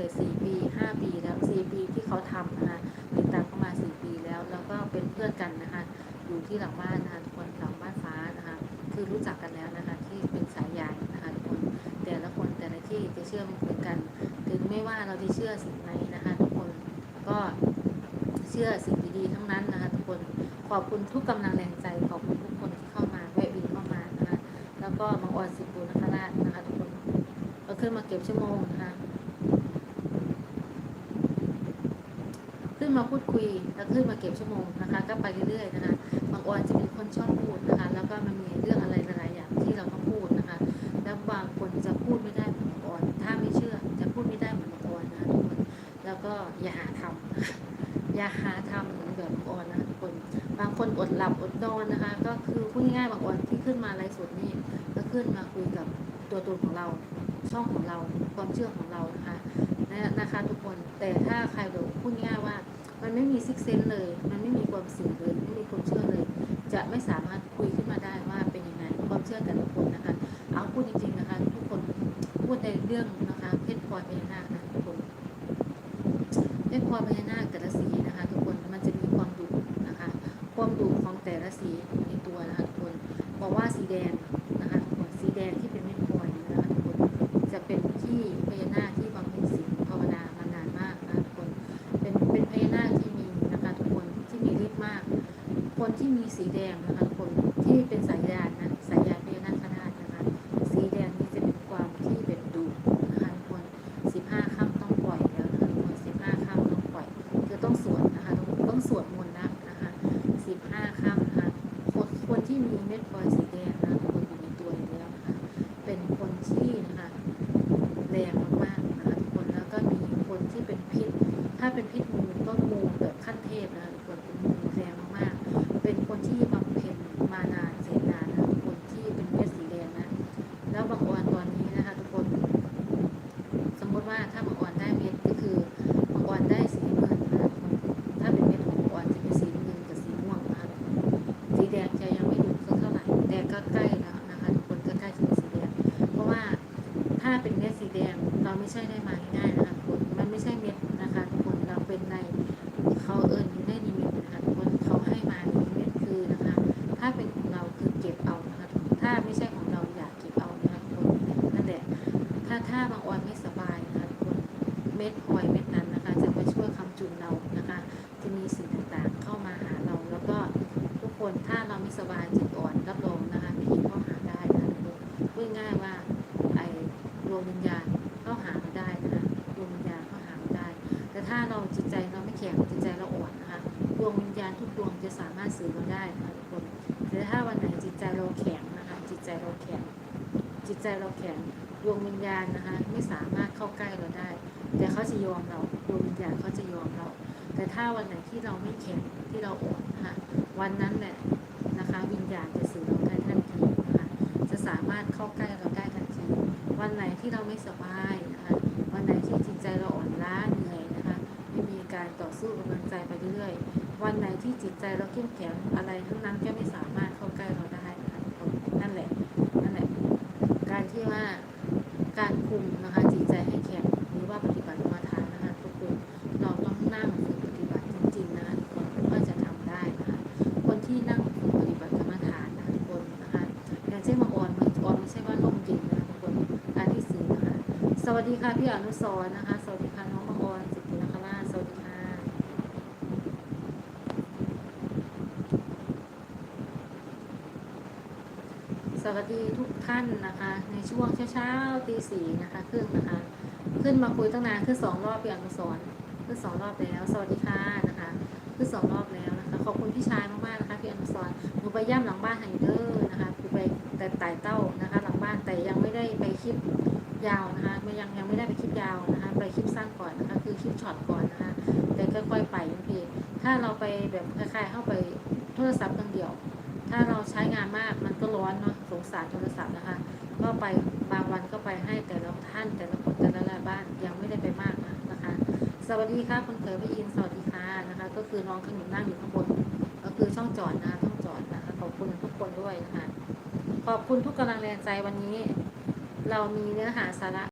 แต่สี่ปีห้าปีแล้วสี่ปีที่เขาทำนะคะติดตามเข้ามาสี่ปีแล้ว แล้วก็เป็นเพื่อนกันนะคะ อยู่ที่หลังบ้านนะคะทุกคนหลังบ้านฟ้านะคะ คือรู้จักกันแล้วนะคะที่เป็นสายใหญ่นะคะทุกคน แต่ละคนแต่ละที่จะเชื่อมเหมือนกัน ถึงไม่ว่าเราจะเชื่อสิ่งไหนนะคะทุกคน ก็เชื่อสิ่งดีๆทั้งนั้นนะคะทุกคน ขอบคุณทุกกำลังแรงใจ ขอบคุณทุกคนที่เข้ามาแวะเวินเข้ามานะคะ แล้วก็มังออนสิบูนคราชนะคะทุกคน ก็ขึ้นมาเก็บชั่วโมงนะคะ ขึ้ นมาพูดคุยแล้วขึ้นมาเก็บชั่วโมงนะคะ ก็ไปเรื่อยๆนะคะบางออนจะเป็นคนชอบพูดนะคะ แล้วก็มันมีเรื่องอะไรหลายๆอย่างที่เราต้องพูดนะคะ แล้วบางคนจะพูดไม่ได้เหมือนบางออนถ้าไม่เชื่อจะพูดไม่ได้เหมือนบางออนนะทุกคนแล้วก็อย่าหาทำอย่าหาทำเหมือนแบบบางออนนะคะทุกคน บางคนอดหลับอดนอนนะคะ ก็คือพูดง่ายๆบางออนที่ขึ้นมาไลฟ์สดนี่ก็ขึ้นมาคุยกับตัวตนของเราช่องของเราความเชื่อของเรานะคะนะคะทุกคนแต่ถ้าใครแบบพูดง่ายว่า มันไม่มีซิกเซนเลย มันไม่มีความสื่อเลย ไม่มีความเชื่อเลย จะไม่สามารถคุยขึ้นมาได้ว่าเป็นยังไง ความเชื่อแต่ละคนนะคะ เอาพูดจริง ๆนะคะ ทุกคนพูดในเรื่องนะคะเพชรพลอยพญานาคนะทุกคนเพชรพลอยพญานาคแต่ละสีนะคะ ทุกคนมันจะมีความดุนะคะ ความดุของแต่ละสีในตัวนะคะทุกคนบอกว่าสีแดงนะคะทุกคนสีแดงที่ ที่มีสีแดงนะคะทุกคนที่เป็นสายยานนะสายยานพญานาคราชนะคะสีแดงนี่จะเป็นความที่เป็นดุนะคะทุกคนสิบห้าค่ำต้องปล่อยแล้วนะคะทุกคนสิบห้าค่ำต้องปล่อยคือต้องสวดนะคะทุกคนต้องสวดมนต์นะนะคะสิบห้าค่ำนะคะคนคนที่มีเม็ดพลอยสีแดงนะทุกคนอยู่ในตัวอยู่แล้วนะคะเป็นคนที่นะคะแรงมากๆนะคะทุกคนแล้วก็มีคนที่เป็นพิษ ถ้าเป็นพิษงูก็งูแบบขั้นเทพนะคะ แล้วบางออนตอนนี้นะคะ ทุกคน สมมติว่าถ้าบางออนได้เม็ดก็คือบางออนได้สีเงินนะคะถ้าเป็นเม็ดของบางออนจะเป็นสีเงินกับสีม่วงนะคะสีแดงจะยังไม่ดุสักเท่าไหร่แต่ก็ใกล้แล้วนะคะทุกคนก็ใกล้จะเป็นสีแดง เพราะว่าถ้าเป็นเม็ดสีแดงเราไม่ใช่ได้มาง่ายนะคะทุกคนมันไม่ใช่เม็ดนะคะทุกคนเราเป็นในเขาเอิญอยู่ในนิมิตนะคะทุกคนเขาให้มาในนิมิตคือนะคะ ถ้าเป็นของเราคือเก็บเอานะคะถ้าไม่ใช่ของ ง่ายๆว่าไอ้ดวงวิญญาณเข้าหาเราได้นะคะดวงวิญญาณเข้าหาเราได้ แต่ถ้าเราจิตใจเราไม่แข็งจิตใจเราอ่อนนะคะดวงวิญญาณทุกดวงจะสามารถสื่อเราได้นะคะทุกคนแต่ถ้าวันไหนจิตใจเราแข็งนะคะ จิตใจเราแข็งจิตใจเราแข็งดวงวิญญาณนะคะไม่สามารถเข้าใกล้เราได้ แต่เขาจะยอมเราดวงวิญญาณเขาจะยอมเรา แต่ถ้าวันไหนที่เราไม่แข็งที่เราอ่อนนะคะวันนั้นแหละนะคะ วิญญาณจะสื่อเราได้ทันทีนะคะจะสามารถเข้าใกล้เราได้ทันทีวันไหนที่เราไม่สบายนะคะวันไหนที่จิตใจเราอ่อนล้าเหนื่อยนะคะไม่มีการต่อสู้กำลังใจไปเรื่อยวันไหนที่จิตใจเราเข้มแข็งอะไรทั้งนั้นก็ไม่สามารถเข้าใกล้เราได้นะคะนั่นแหละนั่นแหละการที่ว่าการคุมนะคะจิตใจให้แข็ง วัสดีค่ะพี่อนุสรนะคะ สวัสดีค่ะน้องมังออนสิทธินคราชสวัสดีค่ะสวัสดีทุกท่านนะคะ ในช่วงเช้าๆตีสี่นะคะขึ้นนะคะ ขึ้นมาคุยตั้งนานขึ้นสองรอบพี่อนุสรขึ้นสองรอบแล้ว สวัสดีค่ะนะคะขึ้นสองรอบแล้วนะคะ ขอบคุณพี่ชายมากๆนะคะพี่อนุสรหนูไปย่ำหลังบ้านไฮเดอร์นะคะคือไปแต่ไต่เต้านะคะ หลังบ้านแต่ยังไม่ได้ไปคลิป ยาวนะคะไม่ยังยังไม่ได้ไปคลิปยาวนะคะ ไปคลิปสั้นก่อนนะคะคือคลิปช็อตก่อนนะคะแต่ค่อยๆไปนะพี่ถ้าเราไปแบบคล้ายๆเข้าไปโทรศัพท์เครื่องเดียว ถ้าเราใช้งานมากมันก็ร้อนเนาะสงสารโทรศัพท์นะคะ ก็ไปบางวันก็ไปให้แต่ละท่านแต่ละคนแต่ละรายบ้านยังไม่ได้ไปมากนะนะคะ สวัสดีค่ะคุณเขยพี่อินสวัสดีค่ะนะคะ ก็คือน้องขนุนนั่งอยู่ข้างบนก็คือช่องจอดนะคะช่องจอดนะคะขอบคุณทุกคนด้วยนะคะขอบคุณทุกกำลังแรงใจวันนี้ เรามีเนื้อหาสาระ